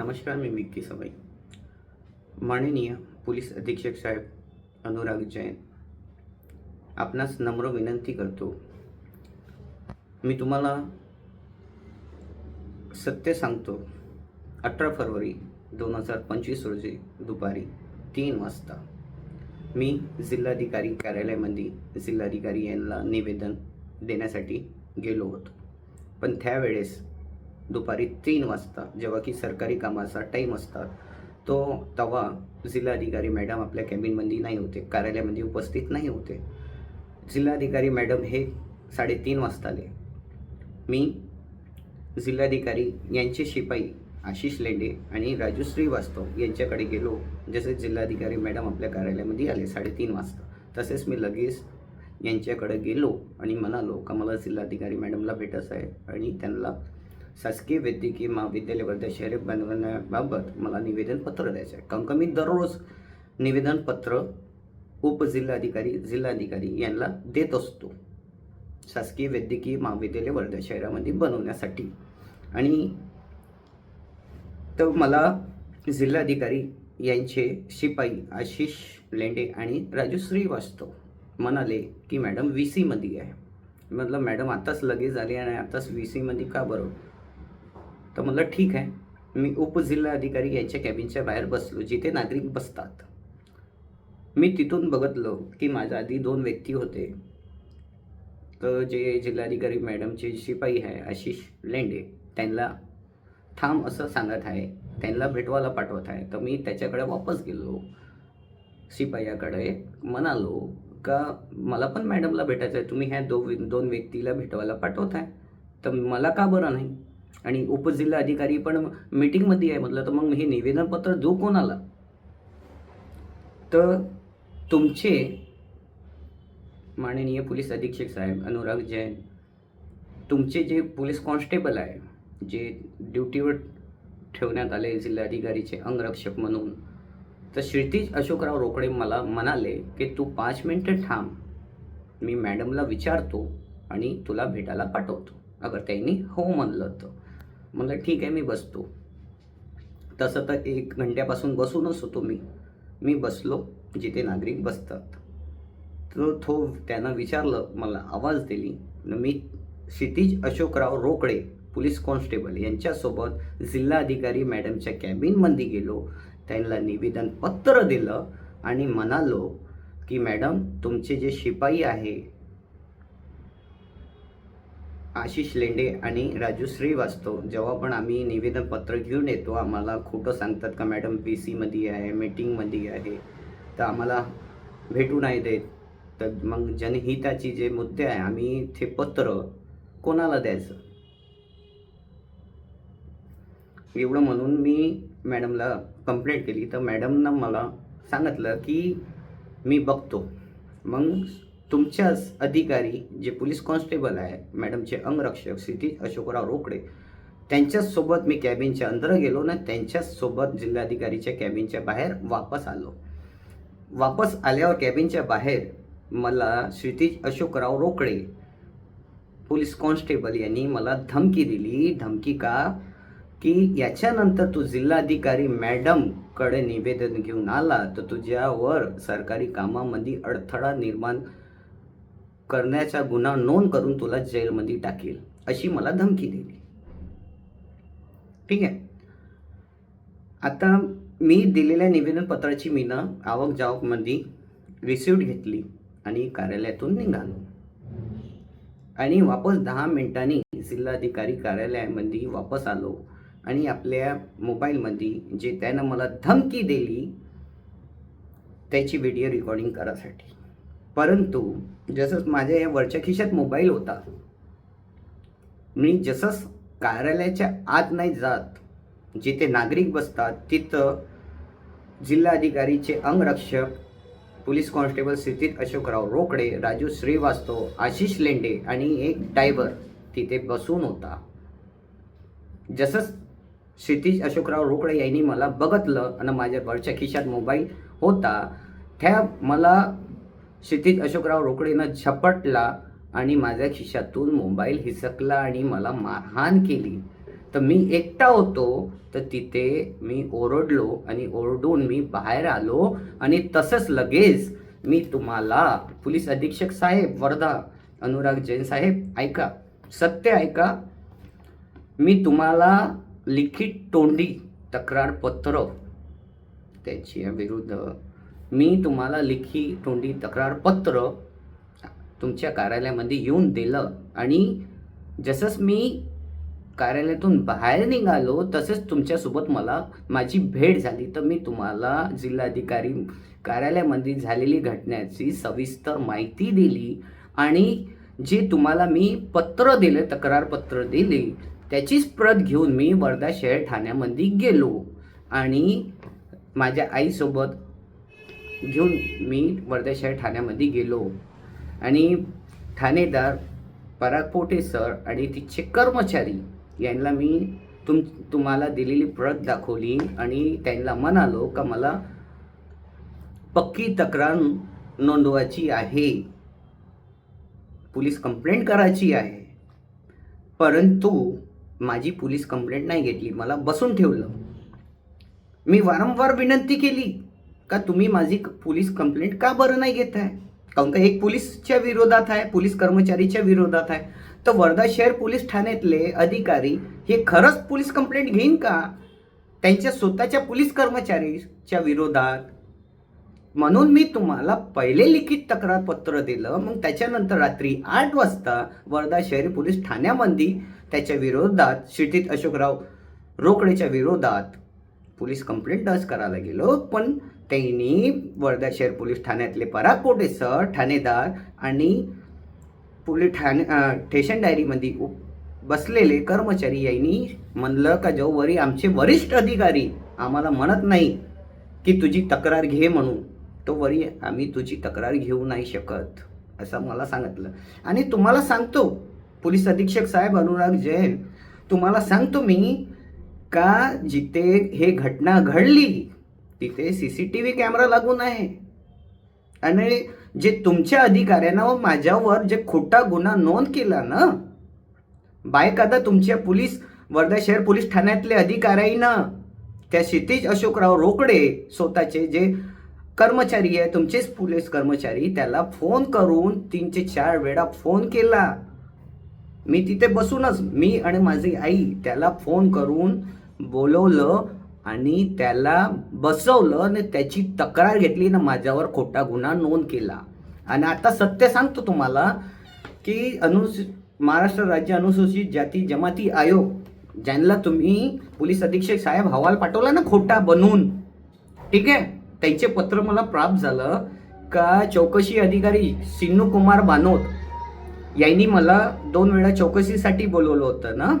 नमस्कार मी विक्की सवाई. माननीय पोलीस अधीक्षक साहेब अनुराग जैन आपणास नम्र विनंती करतो. मी तुम्हाला सत्य सांगतो. अठरा फरवरी दोन हजार पंचवीस रोजी दुपारी तीन वाजता मी जिल्हाधिकारी कार्यालयामध्ये जिल्हाधिकारी यांना निवेदन देण्यासाठी गेलो होतो. पण त्यावेळेस दुपारी तीन वाजता जेव्हा की सरकारी कामाचा टाईम असतात तो तेव्हा जिल्हाधिकारी मॅडम आपल्या कॅबिनमध्ये नाही होते कार्यालयामध्ये उपस्थित नाही होते. जिल्हाधिकारी मॅडम हे साडेतीन वाजता आले. मी जिल्हाधिकारी यांचे शिपाई आशिष लेंडे आणि राजू श्रीवास्तव यांच्याकडे गेलो जसे जिल्हाधिकारी मॅडम आपल्या कार्यालयामध्ये आले साडेतीन वाजता. तसेच मी लगेच यांच्याकडे गेलो आणि म्हणालो का मला जिल्हाधिकारी मॅडमला भेटायचं आहे आणि त्यांना शासकीय वैद्यकीय महाविद्यालय वर्धा शहरे बनवण्याबाबत मला निवेदन पत्र द्यायचं आहे. कारण का मी दररोज निवेदनपत्र उपजिल्हाधिकारी जिल्हाधिकारी यांना देत असतो. शासकीय वैद्यकीय महाविद्यालय वर्धा शहरामध्ये बनवण्यासाठी. आणि तर मला जिल्हाधिकारी यांचे शिपाई आशिष लेंडे आणि राजू श्रीवास्तव म्हणाले की मॅडम व्ही सीमध्ये आहे. म्हटलं मॅडम आताच लगेच आली आणि आताच व्ही सीमध्ये का बरं? तर म्हटलं ठीक आहे. मी उपजिल्हाधिकारी यांच्या कॅबिनच्या बाहेर बसलो जिथे नागरिक बसतात. मी तिथून बघतलो की माझ्या आधी दोन व्यक्ती होते. तर जे जिल्हाधिकारी मॅडमचे शिपाई आहे आशिष लेंडे त्यांना थांब असं सांगत आहे त्यांना भेटवायला पाठवत आहे. तर मी त्याच्याकडे वापस गेलो. शिपायाकडे म्हणालो का मला पण मॅडमला भेटायचं आहे तुम्ही ह्या दो दोन व्यक्तीला भेटवायला पाठवत आहे तर मला का बरं नाही? आणि उपजिल्हा अधिकारी पण मीटिंगमध्ये आहे म्हटलं तर मग हे निवेदनपत्र देऊ कोणाला तर तुमचे माननीय पोलीस अधीक्षक साहेब अनुराग जैन तुमचे जे पोलीस कॉन्स्टेबल आहे जे ड्युटीवर ठेवण्यात आले जिल्हाधिकारीचे अंगरक्षक म्हणून तर क्षितिज अशोकराव रोकडे मला म्हणाले की तू पाच मिनटं थांब मी मॅडमला विचारतो आणि तुला भेटायला पाठवतो. अगर त्यांनी हो म्हणलं तर. म्हणलं ठीक आहे मी बसतो. तसं तर एक घंट्यापासून बसूनच होतो मी. मी बसलो जिथे नागरिक बसतात. तो तो त्यानं विचारलं मला आवाज दिली. मी क्षितिज अशोकराव रोकडे पोलीस कॉन्स्टेबल यांच्यासोबत जिल्हाधिकारी मॅडमच्या कॅबिनमध्ये गेलो. त्यांना निवेदन पत्र दिलं आणि म्हणालो की मॅडम तुमचे जे शिपाई आहे आशिष लेंडे आणि राजू श्रीवास्तव जेव्हा पण आम्ही निवेदन पत्र घेऊन येतो आम्हाला खोटं सांगतात का मॅडम पी सीमध्ये आहे मीटिंगमध्ये आहे तर आम्हाला भेटू नाही देत. तर मग जनहिताची जे मुद्दे आहे आम्ही ते पत्र कोणाला द्यायचं? एवढं म्हणून मी मॅडमला कंप्लेंट केली. तर मॅडमनं मला सांगितलं की मी बघतो. मग तुमच्याच अधिकारी जे पोलीस कॉन्स्टेबल आहे मॅडमचे अंगरक्षक क्षितिज अशोकराव रोकडे त्यांच्याचसोबत मी कॅबिनच्या अंदर गेलो ना त्यांच्याचसोबत जिल्हाधिकारीच्या कॅबिनच्या बाहेर वापस आलो. वापस आल्यावर कॅबिनच्या बाहेर मला क्षितिज अशोकराव रोकडे पोलीस कॉन्स्टेबल यांनी मला धमकी दिली. धमकी का? की याच्यानंतर तू जिल्हाधिकारी मॅडमकडे निवेदन घेऊन आला तर तुझ्यावर सरकारी कामामध्ये अडथळा निर्माण करण्याचा गुन्हा नोंद करून तुला जेलमध्ये टाकेल अशी मला धमकी दिली. ठीक आहे? आता मी दिलेल्या निवेदनपत्राची मी ना आवक जावकमध्ये रिसिप्ट घेतली आणि कार्यालयातून निघालो. आणि वापस दहा मिनिटांनी जिल्हाधिकारी कार्यालयामध्ये वापस आलो आणि आपल्या मोबाईलमध्ये जे त्यानं मला धमकी दिली त्याची व्हिडिओ रेकॉर्डिंग करासाठी परंतु जसंच माझ्या या वरच्या खिशात मोबाईल होता मी जसंच कार्यालयाच्या आत नाही जात जिथे नागरिक बसतात तिथं जिल्हाधिकारीचे अंगरक्षक पोलीस कॉन्स्टेबल स्थितीत अशोकराव रोकडे राजू श्रीवास्तव आशिष लेंडे आणि एक डायव्हर तिथे बसून होता. जसंच क्षितिज अशोकराव रोकडे यांनी मला बघितलं आणि माझ्या वरच्या खिशात मोबाईल होता त्या मला क्षितिज अशोकराव रोकडेनं झपटला आणि माझ्या खिशातून मोबाईल हिसकला आणि मला मारहाण केली. तर मी एकटा होतो तर तिथे मी ओरडलो आणि ओरडून मी बाहेर आलो आणि तसंच लगेच मी तुम्हाला पोलीस अधीक्षक साहेब वर्धा अनुराग जैन साहेब ऐका सत्य ऐका. मी तुम्हाला लिखित तोंडी तक्रार पत्र त्याच्या विरुद्ध मी तुम्हाला लिखी तोंडी तक्रार पत्र तुमच्या कार्यालयामध्ये येऊन दिलं आणि जसंच मी कार्यालयातून बाहेर निघालो तसंच तुमच्यासोबत मला माझी भेट झाली. तर मी तुम्हाला जिल्हाधिकारी कार्यालयामध्ये झालेली घटनेची सविस्तर माहिती दिली आणि जे तुम्हाला मी पत्र दिलं तक्रारपत्र दिले त्याचीच प्रत घेऊन मी वर्धा शहर ठाण्यामध्ये गेलो. आणि माझ्या आईसोबत घेऊन मी वर्धा शहर ठाण्यामध्ये गेलो. आणि ठाणेदार पराग पोटे सर आणि तिचे कर्मचारी यांना मी तुम तुम्हाला दिलेली प्रत दाखवली आणि त्यांना म्हणालो का मला पक्की तक्रार नोंदवायची आहे. पोलीस कंप्लेंट करायची आहे. परंतु माझी पोलीस कंप्लेंट नाही घेतली मला बसून ठेवलं. मी वारंवार विनंती केली. का तुम्ही माझी पोलीस कंप्लेंट का बरं नाही घेत आहे काऊन का एक पोलीसच्या विरोधात आहे पोलीस कर्मचारीच्या विरोधात आहे. तर वर्धा शहर पोलीस ठाण्यातले अधिकारी हे खरंच पोलीस कंप्लेंट घेईन का? त्यांच्या स्वतःच्या पोलीस कर्मचारीच्या विरोधात. म्हणून मी तुम्हाला पहिले लिखित तक्रार पत्र दिलं. मग त्याच्यानंतर रात्री आठ वाजता वर्धा शहरी पोलीस ठाण्यामध्ये त्याच्या विरोधात क्षितित अशोकराव रोकडेच्या विरोधात पोलीस कंप्लेंट दर्ज करायला गेलो. पण त्यांनी वर्धा शहर पोलीस ठाण्यातले पराग सर ठाणेदार आणि पोलीस ठाणे अं, स्टेशन डायरीमध्ये बसलेले कर्मचारी यांनी म्हणलं का जो वरी आमचे वरिष्ठ अधिकारी आम्हाला म्हणत नाही की तुझी तक्रार घे म्हणून. तो वरी आम्ही तुझी तक्रार घेऊ नाही शकत असं मला सांगितलं. आणि तुम्हाला सांगतो पोलीस अधीक्षक साहेब अनुराग जैन तुम्हाला सांगतो मी का जिथे हे घटना घडली तिथे C C T V camera लागून आहे. आणि जे तुमच्या अधिकाऱ्यानं व माझ्यावर जे खोटा गुन्हा नोंद केला ना बायकादा तुमच्या पोलीस वर्धा शहर पोलीस ठाण्यातले अधिकाऱ्यांना त्या क्षितिज अशोकराव रोकडे स्वतःचे जे कर्मचारी आहे तुमचेच पोलीस कर्मचारी त्याला फोन करून तीनचे चार वेळा फोन केला. मी तिथे बसूनच मी आणि माझी आई त्याला फोन करून बोलवलं आणि त्याला बसवलं आणि त्याची तक्रार घेतली ना माझ्यावर खोटा गुन्हा नोंद केला. आणि आता सत्य सांगतो तुम्हाला की अनुस महाराष्ट्र राज्य अनुसूचित जाती जमाती आयोग ज्यांना तुम्ही पोलीस अधीक्षक साहेब हवाल पाठवला ना खोटा बनवून ठीक आहे? त्यांचे पत्र मला प्राप्त झालं का चौकशी अधिकारी सिन्नू कुमार बानोत यांनी मला दोन वेळा चौकशीसाठी बोलवलं होतं ना?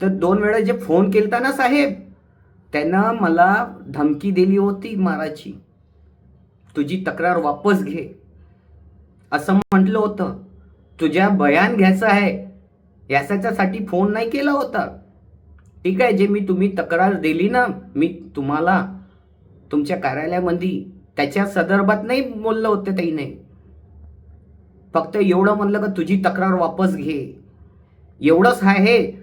तर दोन वेळा जे फोन केलता ना साहेब त्यांना मला धमकी दिली होती माराची तुझी तक्रार वापस घे. असं म्हटलं होतं. तुझ्या बयान घ्यायचं आहे. याच्यासाठी फोन नाही केला होता. ठीक आहे जे मी तुम्ही तक्रार दिली ना मी तुम्हाला तुमच्या कार्यालयामध्ये त्याच्या संदर्भात नाही बोललं होतं त्याने फक्त एवढं म्हणलं का तुझी तक्रार वापस घे. एवढंच आहे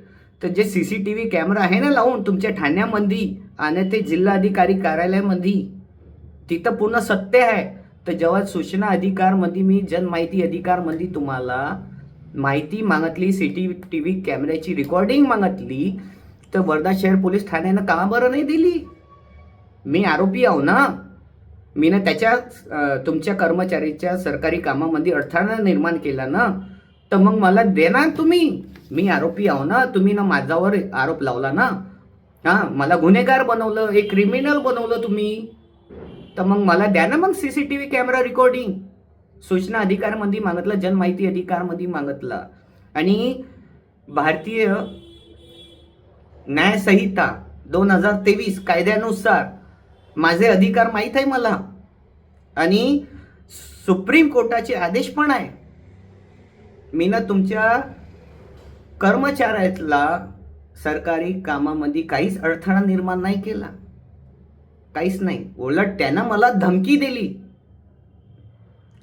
तर जे C C T V camera आहे ना लावून तुमच्या ठाण्यामध्ये आणि ते जिल्हाधिकारी कार्यालयामध्ये तिथं पूर्ण सत्य आहे. तर जेव्हा सूचना अधिकारमध्ये मी जनमाहिती अधिकारमध्ये तुम्हाला माहिती मागितली सी टी टी व्ही कॅमेऱ्याची रेकॉर्डिंग मागितली तर वर्धा शहर पोलीस ठाण्यानं का बरं नाही दिली. मी आरोपी आहो ना. मी ना त्याच्या तुमच्या कर्मचारीच्या सरकारी कामामध्ये अडथळा निर्माण केला ना. तर मग मला देणार तुम्ही. मी आरोपी आहो ना तुम्ही ना माझ्यावर आरोप लावला ना. हां मला गुन्हेगार बनवलं एक क्रिमिनल बनवलं तुम्ही. तर मग मला द्या ना मग C C T V camera recording सूचना अधिकारमध्ये मागितलं जनमाहिती अधिकारमध्ये मागितलं. आणि भारतीय न्यायसंहिता दोन हजार तेवीस कायद्यानुसार माझे अधिकार माहीत आहे मला. आणि सुप्रीम कोर्टाचे आदेश पण आहे. मी ना तुमच्या कर्मचाऱ्यातला सरकारी कामामध्ये काहीच अडथळा निर्माण नाही केला. काहीच नाही. उलट त्यानं मला धमकी दिली.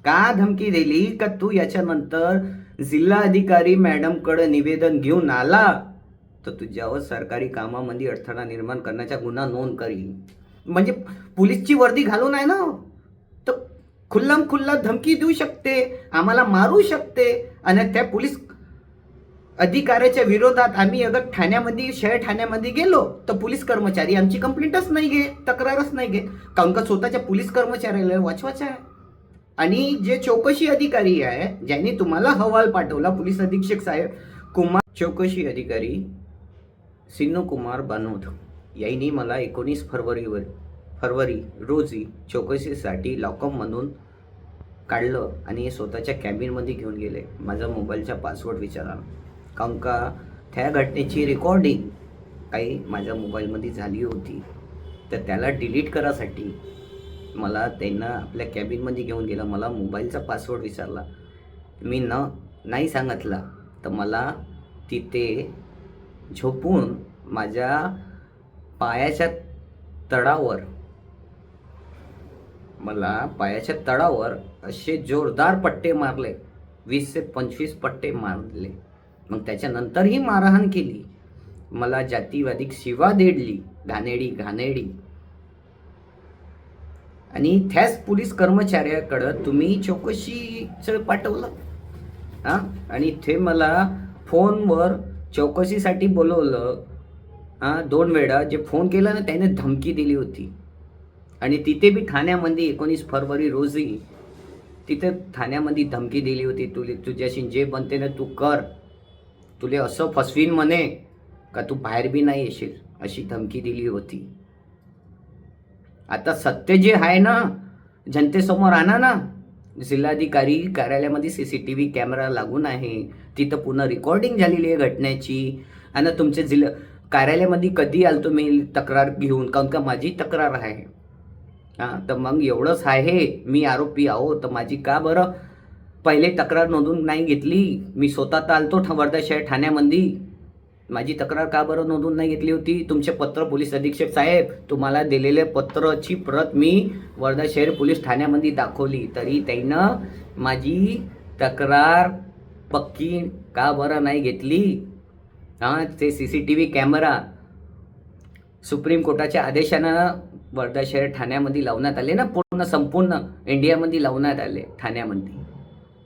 का धमकी दिली? का तू याच्यानंतर जिल्हाधिकारी मॅडमकडे निवेदन घेऊन आला? तर तुझ्यावर सरकारी कामामध्ये अडथळा निर्माण करण्याचा गुन्हा नोंद करील. म्हणजे पोलीसची वर्दी घालून आहे ना? तर खुल्लम खुल्ला धमकी देऊ शकते. आम्हाला मारू शकते. आणि त्या पोलीस अधिकाऱ्याच्या विरोधात आम्ही अगर ठाण्यामध्ये शहर ठाण्यामध्ये गेलो तर पोलीस कर्मचारी आमची कंप्लेंटच नाही घे तक्रारच नाही घे कारण का स्वतःच्या पोलीस कर्मचाऱ्याला वाचवाचा आहे? आणि जे चौकशी अधिकारी आहे ज्यांनी तुम्हाला हवाल पाठवला पोलीस अधीक्षक साहेब कुमार चौकशी अधिकारी सिन्नू कुमार बानोद यांनी मला एकोणीस फरवरीवर फरवरी रोजी चौकशीसाठी लॉकअपमधून काढलं आणि स्वतःच्या कॅबिनमध्ये घेऊन गेले. माझा मोबाईलचा पासवर्ड विचारा काऊन का त्या घटनेची रेकॉर्डिंग काही माझ्या मोबाईलमध्ये झाली होती. तर त्याला डिलीट करासाठी मला त्यांना आपल्या कॅबिनमध्ये घेऊन गेला. मला मोबाईलचा पासवर्ड विचारला. मी न नाही सांगितला तर मला तिथे झोपून माझ्या पायाच्या तळावर मला पायाच्या तळावर असे जोरदार पट्टे मारले. वीस ते पंचवीस पट्टे मारले. मग त्याच्यानंतरही मारहाण केली. मला जातीवादिक शिवा देडली घाणेडी घाणेडी. आणि त्याच पोलीस कर्मचाऱ्याकडं तुम्ही चौकशीचं पाठवलं. हां? आणि ते मला फोनवर चौकशीसाठी बोलवलं. हां दोन वेळा जे फोन केला ना त्याने धमकी दिली होती. आणि तिथे बी ठाण्यामध्ये एकोणीस फरवरी रोजी तिथे ठाण्यामध्ये धमकी दिली होती. तुले तुझ्याशी जे बनते ना तू कर. तुले असं फसवीन म्हणे का तू बाहेर बी नाही येशील अशी धमकी दिली होती. आता सत्य जे आहे ना जनतेसमोर आणा ना. जिल्हाधिकारी कार्यालयामध्ये C C T V camera लागून आहे. तिथं पुन्हा रेकॉर्डिंग झालेली आहे घटनेची. आणि तुमच्या जिल्हा कार्यालयामध्ये कधी आल तुम्ही तक्रार घेऊन? काऊन का माझी तक्रार आहे. हां तर मग एवढंच आहे. मी आरोपी आहो तर माझी का बरं? पहिले तक्रार नोंदवून नाही घेतली. मी स्वतः आलतो वर्धा शहर ठाण्यामध्ये. माझी तक्रार का बरं नोंदवून नाही घेतली होती? तुमचे पत्र पोलीस अधीक्षक साहेब तुम्हाला दिलेले पत्राची प्रत मी वर्धा शहर पोलीस ठाण्यामध्ये दाखवली. तरी त्यानं माझी तक्रार पक्की का बरं नाही घेतली? हां ते C C T V camera supreme कोर्टाच्या आदेशानं वर्धा शहर ठाण्यामध्ये लावण्यात आले ना? पूर्ण संपूर्ण इंडियामध्ये लावण्यात आले ठाण्यामध्ये.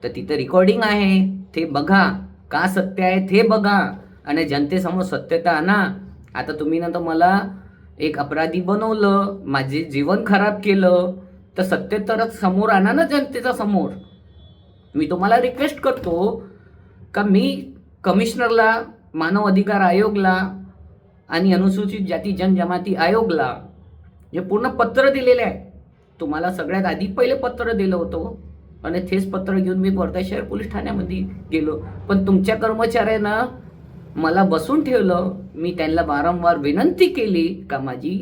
तर तिथं रेकॉर्डिंग आहे. ते बघा. का सत्य आहे ते बघा. आणि जनतेसमोर सत्यता आणा. आता तुम्ही ना तर मला एक अपराधी बनवलं. माझे जीवन खराब केलं. तर सत्य तरच समोर आणा ना जनतेचा समोर. मी तुम्हाला रिक्वेस्ट करतो का मी कमिशनरला मानव अधिकार आयोगला आणि अनुसूचित जाती जनजमाती आयोगला हे पूर्ण पत्र दिलेले आहे. तुम्हाला सगळ्यात आधी पहिले पत्र दिलं होतं. आणि तेच पत्र घेऊन मी वर्धा शहर पोलीस ठाण्यामध्ये गेलो. पण तुमच्या कर्मचाऱ्यानं मला बसून ठेवलं. मी त्यांना वारंवार विनंती केली का माझी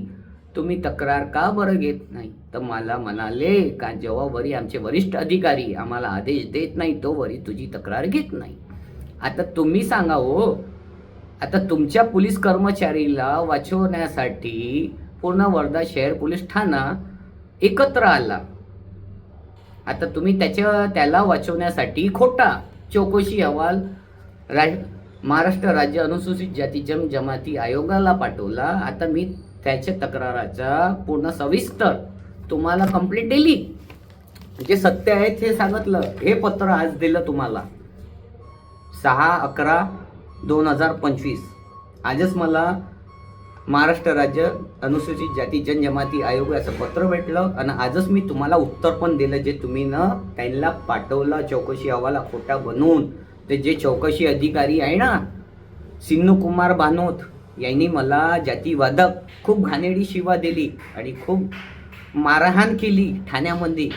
तुम्ही तक्रार का बरं घेत नाही? तर मला म्हणाले का जेव्हा वरी आमचे वरिष्ठ अधिकारी आम्हाला आदेश देत नाही तो वरी तुझी तक्रार घेत नाही. आता तुम्ही सांगा हो आता तुमच्या पोलीस कर्मचारीला वाचवण्यासाठी पूर्ण वर्धा शहर पोलीस ठाणा एकत्र आला. आता तुम्ही त्याच्या त्याला वाचवण्यासाठी खोटा चौकशी अहवाल राज महाराष्ट्र राज्य अनुसूचित जाती जम जमाती आयोगाला पाठवला. आता मी त्याच्या तक्राराचा पूर्ण सविस्तर तुम्हाला कंप्लीट दिली. जे सत्य आहे ते सांगितलं. हे पत्र आज दिलं तुम्हाला. सहा अकरा दोन हजार पंचवीस. आजच मला महाराष्ट्र राज्य अनुसूचित जाती जनजमाती आयोग याचं पत्र भेटलं आणि आजच मी तुम्हाला उत्तर पण दिलं जे तुम्ही न त्यांना पाठवलं चौकशी अहवाला खोटा बनवून. ते जे चौकशी अधिकारी आहे ना सिन्नू कुमार बानोत यांनी मला जातीवादक खूप घाणेडी शिवा दिली आणि खूप मारहाण केली ठाण्यामध्ये.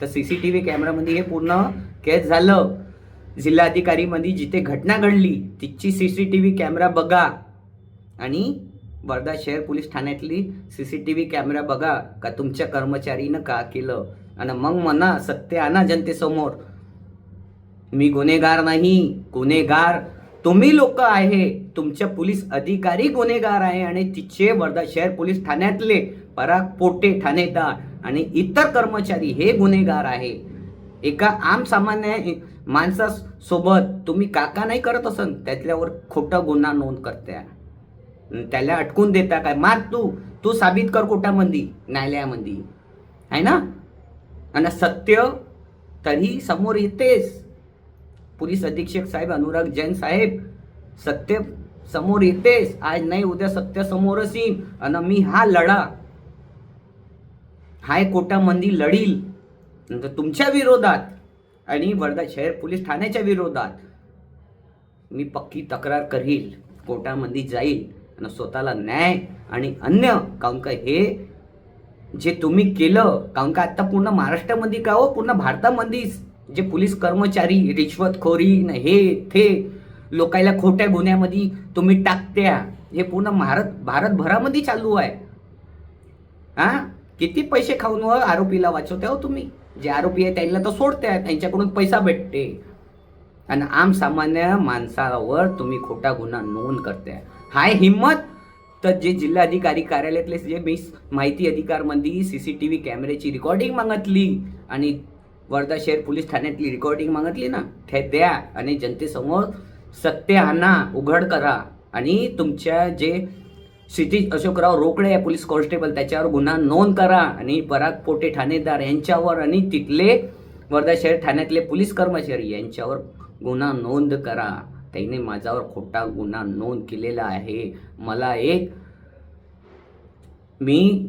तर सी सी टी व्ही कॅमेरामध्ये हे पूर्ण कैद झालं. जिल्हाधिकारीमध्ये जिथे घटना घडली तिची C C T V camera बघा. आणि वर्धा शहर police ठाण्यातली C C T V camera बघा का तुमच्या कर्मचारीनं का केलं? आणि मग म्हणा सत्य आणा जनतेसमोर. मी गुन्हेगार नाही गुन्हेगार तुम्ही लोक आहे. तुमच्या पोलीस अधिकारी गुन्हेगार आहे आणि तिचे वर्धा शहर पोलीस ठाण्यातले पराग पोटे ठाणेदार आणि इतर कर्मचारी हे गुन्हेगार आहे. एका आम सामान्य माणसासोबत तुम्ही काका नाही करत असन त्यातल्यावर खोटा गुन्हा नोंद करत्या. त्याला अटकून देता काय? मार तू. तू साबित कर कोर्टामध्ये न्यायालयामध्ये आहे ना? आणि सत्य तरी समोर येतेच. पोलीस अधीक्षक साहेब अनुराग जैन साहेब सत्य समोर येतेच. आज नाही उद्या सत्य समोरच येईल. आणि मी हा लढा हाय कोर्टामध्ये लढील. नंतर तुमच्या विरोधात आणि वर्धा शहर पोलीस ठाण्याच्या विरोधात मी पक्की तक्रार करील. कोर्टामध्ये जाईल. आणि स्वतःला न्याय आणि अन्य काऊन का हे जे तुम्ही केलं काऊन का आता पूर्ण महाराष्ट्रामध्ये का हो? पूर्ण भारतामध्येच जे पोलीस कर्मचारी रिश्वतखोरी न हे ते लोकायला खोट्या गुन्ह्यामध्ये तुम्ही टाकत्या हे पूर्ण भारत भारतभरामध्ये चालू आहे. हा? किती पैसे खाऊन व आरोपीला वाचवत्या हो तुम्ही? जे आरोपी आहे त्यांना तर सोडत्या त्यांच्याकडून पैसा भेटते. आणि आम सामान्य माणसावर तुम्ही खोटा गुन्हा नोंद करताय. हाय हिंमत तर जे जिल्हाधिकारी कार्यालयातले जे मी माहिती अधिकारमध्ये सी सी टी व्ही कॅमेऱ्याची रेकॉर्डिंग मागितली आणि वर्धा शहर पोलीस ठाण्यातली रेकॉर्डिंग मागितली ना ते द्या आणि जनतेसमोर सत्य आणा उघड करा. आणि तुमच्या जे क्षितिज अशोकराव रोकडे आहे पोलीस कॉन्स्टेबल त्याच्यावर गुन्हा नोंद करा. आणि पराग पोटे ठाणेदार यांच्यावर आणि तिथले वर्धा शहर ठाण्यातले पोलीस कर्मचारी यांच्यावर गुन्हा नोंद करा. त्याने माझ्यावर खोटा गुन्हा नोंद केलेला आहे. मला एक मी